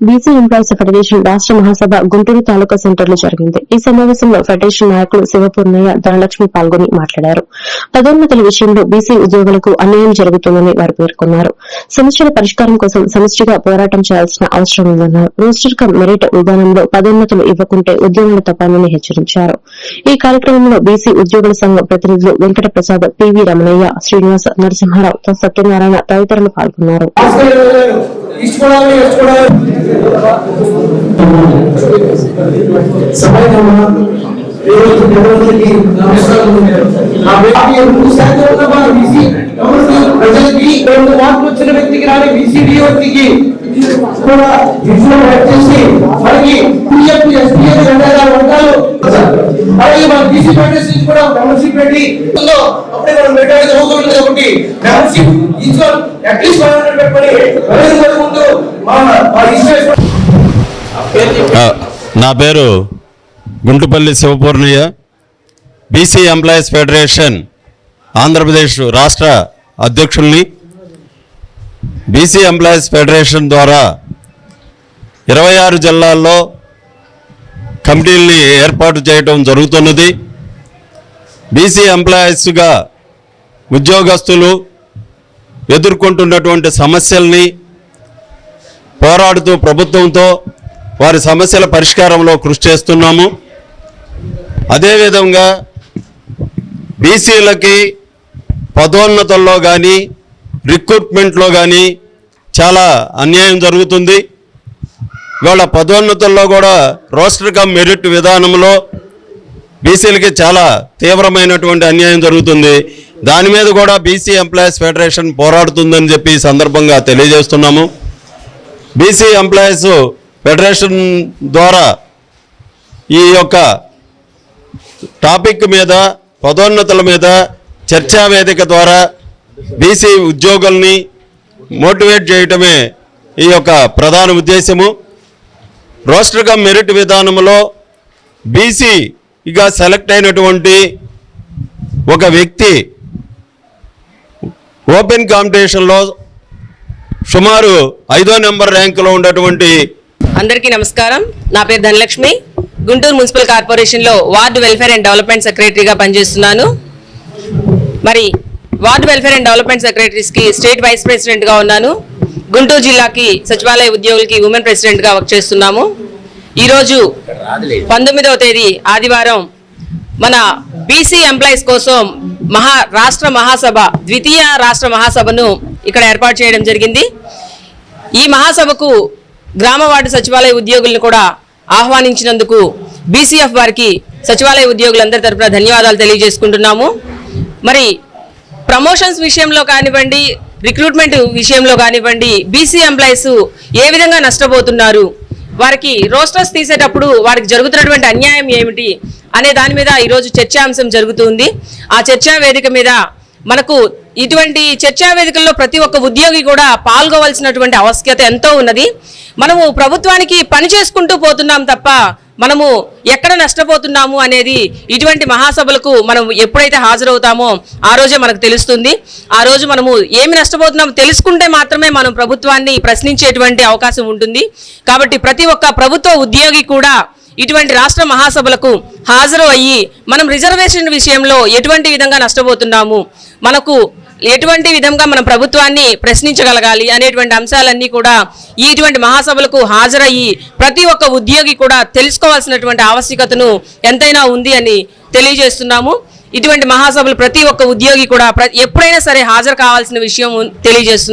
BC employees federation రాష్ట్ర మహాసభ గుంటూరు తాలూకా సెంటర్లో జరిగింది. ఈ సమావేశంలో ఫెడరేషన్ నాయకులు శివపూర్ణయ్య ధనలక్ష్మి పాల్గొని మాట్లాడారు. పదోన్నతుల విషయంలో బీసీ ఉద్యోగులకు అన్యాయం జరుగుతుందని వారు పేర్కొన్నారు. సమస్యల పరిష్కారం కోసం సమస్యగా పోరాటం చేయాల్సిన అవసరం ఉందన్నారు. రోస్టర్ కమ్ మెరిట్ విధానంలో పదోన్నతులు ఇవ్వకుంటే ఉద్యోగులు తప్పాలని హెచ్చరించారు. ఈ కార్యక్రమంలో బీసీ ఉద్యోగుల సంఘం ప్రతినిధులు వెంకట ప్రసాద్ పివి రమణయ్య శ్రీనివాస నరసింహారావు సత్యనారాయణ తదితరులు పాల్గొన్నారు. ఇచ్చుకోవడాలి ఇచ్చుకోవడాలి సమయమా ఈరోజు ప్రజలకి నమస్కారం ఆ వ్యక్తి మూడు శాతం ఉన్న వారు బీసీ ప్రజలకి రెండు మార్కులు వచ్చిన వ్యక్తికి రాని బీసీడీ వ్యక్తికి కూడా విజయం చేసి మనకి పిఎఫ్ కూడా మెంబర్షిప్ పెట్టి అప్పుడే మనం కాబట్టి మెంబర్షిప్ అట్లీస్ట్ వన్ హండ్రెడ్ పెట్టుకొని మా నా పేరు Guntupalli Sivapurnaiah BC employees federation Andhra Pradesh రాష్ట్ర అధ్యక్షుల్ని. బీసీ ఎంప్లాయీస్ ఫెడరేషన్ ద్వారా ఇరవై ఆరు జిల్లాల్లో కమిటీల్ని ఏర్పాటు చేయడం జరుగుతున్నది. బీసీ ఎంప్లాయీస్గా ఉద్యోగస్తులు ఎదుర్కొంటున్నటువంటి సమస్యల్ని పోరాడుతూ ప్రభుత్వంతో వారి సమస్యల పరిష్కారంలో కృషి చేస్తున్నాము. అదేవిధంగా బీసీలకి పదోన్నతుల్లో కానీ రిక్రూట్మెంట్లో కానీ చాలా అన్యాయం జరుగుతుంది. ఇవాళ పదోన్నతుల్లో కూడా రోస్టర్ కమ్ మెరిట్ విధానంలో బీసీలకి చాలా తీవ్రమైనటువంటి అన్యాయం జరుగుతుంది. దాని మీద కూడా బీసీ ఎంప్లాయీస్ ఫెడరేషన్ పోరాడుతుందని చెప్పి సందర్భంగా తెలియజేస్తున్నాము. బీసీ ఎంప్లాయీస్ ఫెడరేషన్ ద్వారా ఈ యొక్క టాపిక్ మీద పదోన్నతుల మీద చర్చా వేదిక ద్వారా బీసీ ఉద్యోగుల్ని మోటివేట్ చేయటమే ఈ యొక్క ప్రధాన ఉద్దేశము. రోస్టర్గా మెరిట్ విధానంలో బీసీ ఇక సెలెక్ట్ అయినటువంటి ఒక వ్యక్తి ఓపెన్ కాంపిటీషన్లో సుమారు ఐదో నెంబర్ ర్యాంకులో ఉన్నటువంటి అందరికీ నమస్కారం. నా పేరు ధనలక్ష్మి. గుంటూరు మున్సిపల్ కార్పొరేషన్లో వార్డు వెల్ఫేర్ అండ్ డెవలప్మెంట్ సెక్రటరీగా పనిచేస్తున్నాను. మరి వార్డు వెల్ఫేర్ అండ్ డెవలప్మెంట్ సెక్రటరీస్కి స్టేట్ వైస్ ప్రెసిడెంట్గా ఉన్నాను. గుంటూరు జిల్లాకి సచివాలయ ఉద్యోగులకి ఉమెన్ ప్రెసిడెంట్గా వర్క్ చేస్తున్నాము. ఈరోజు పంతొమ్మిదవ తేదీ ఆదివారం మన బీసీ ఎంప్లాయీస్ కోసం మహా రాష్ట్ర మహాసభ ద్వితీయ రాష్ట్ర మహాసభను ఇక్కడ ఏర్పాటు చేయడం జరిగింది. ఈ మహాసభకు గ్రామ వార్డు సచివాలయ ఉద్యోగులను కూడా ఆహ్వానించినందుకు బీసీఎఫ్ వారికి సచివాలయ ఉద్యోగులందరి తరపున ధన్యవాదాలు తెలియజేసుకుంటున్నాము. మరి ప్రమోషన్స్ విషయంలో కానివ్వండి రిక్రూట్మెంట్ విషయంలో కానివ్వండి బీసీ ఎంప్లాయీస్ ఏ విధంగా నష్టపోతున్నారు? వారికి రోస్టర్స్ తీసేటప్పుడు వారికి జరుగుతున్నటువంటి అన్యాయం ఏమిటి అనే దాని మీద ఈరోజు చర్చాంశం జరుగుతుంది ఆ చర్చా వేదిక మీద మనకు ఇటువంటి చర్చా వేదికల్లో ప్రతి ఒక్క ఉద్యోగి కూడా పాల్గొవలసినటువంటి ఆవశ్యకత ఎంతో ఉన్నది. మనము ప్రభుత్వానికి పని చేసుకుంటూ పోతున్నాం తప్ప మనము ఎక్కడ నష్టపోతున్నాము అనేది ఇటువంటి మహాసభలకు మనం ఎప్పుడైతే హాజరవుతామో ఆ రోజే మనకు తెలుస్తుంది. ఆ రోజు మనము ఏమి నష్టపోతున్నామో తెలుసుకుంటే మాత్రమే మనం ప్రభుత్వాన్ని ప్రశ్నించేటువంటి అవకాశం ఉంటుంది. కాబట్టి ప్రతి ఒక్క ప్రభుత్వ ఉద్యోగి కూడా ఇటువంటి రాష్ట్ర మహాసభలకు హాజరు అయ్యి మనం రిజర్వేషన్ విషయంలో ఎటువంటి విధంగా నష్టపోతున్నాము? మనకు ఎటువంటి విధంగా మనం ప్రభుత్వాన్ని ప్రశ్నించగలగాలి అనేటువంటి అంశాలన్నీ కూడా ఇటువంటి మహాసభలకు హాజరయ్యి ప్రతి ఒక్క ఉద్యోగి కూడా తెలుసుకోవాల్సినటువంటి ఆవశ్యకతను ఎంతైనా ఉంది అని తెలియజేస్తున్నాము. ఇటువంటి మహాసభలు ప్రతి ఒక్క ఉద్యోగి కూడా ఎప్పుడైనా సరే హాజరు కావాల్సిన విషయం తెలియజేస్తున్నాము.